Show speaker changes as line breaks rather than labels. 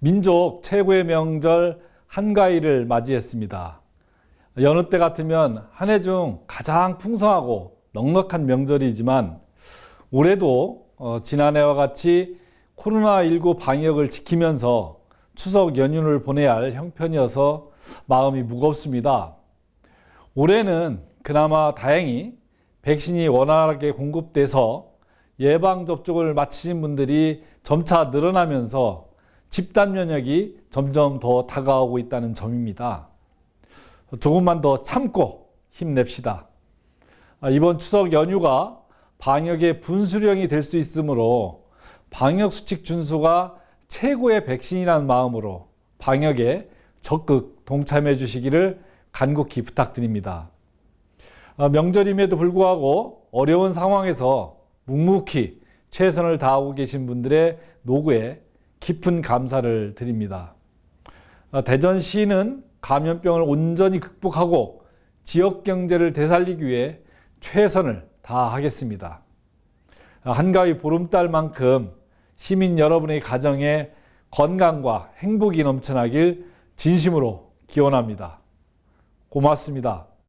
민족 최고의 명절 한가위를 맞이했습니다. 여느 때 같으면 한 해 중 가장 풍성하고 넉넉한 명절이지만 올해도 어, 지난해와 같이 코로나19 방역을 지키면서 추석 연휴를 보내야 할 형편이어서 마음이 무겁습니다. 올해는 그나마 다행히 백신이 원활하게 공급돼서 예방접종을 마치신 분들이 점차 늘어나면서 집단 면역이 점점 더 다가오고 있다는 점입니다. 조금만 더 참고 힘냅시다. 아, 이번 추석 연휴가 방역의 분수령이 될 수 있으므로 방역 수칙 준수가 최고의 백신이라는 마음으로 방역에 적극 동참해 주시기를 간곡히 부탁드립니다. 아, 명절임에도 불구하고 어려운 상황에서 묵묵히 최선을 다하고 계신 분들의 노고에 깊은 감사를 드립니다. 아, 대전시는 감염병을 온전히 극복하고 지역 경제를 되살리기 위해 최선을 다하겠습니다. 아, 한가위 보름달만큼 시민 여러분의 가정에 건강과 행복이 넘쳐나길 진심으로 기원합니다. 고맙습니다.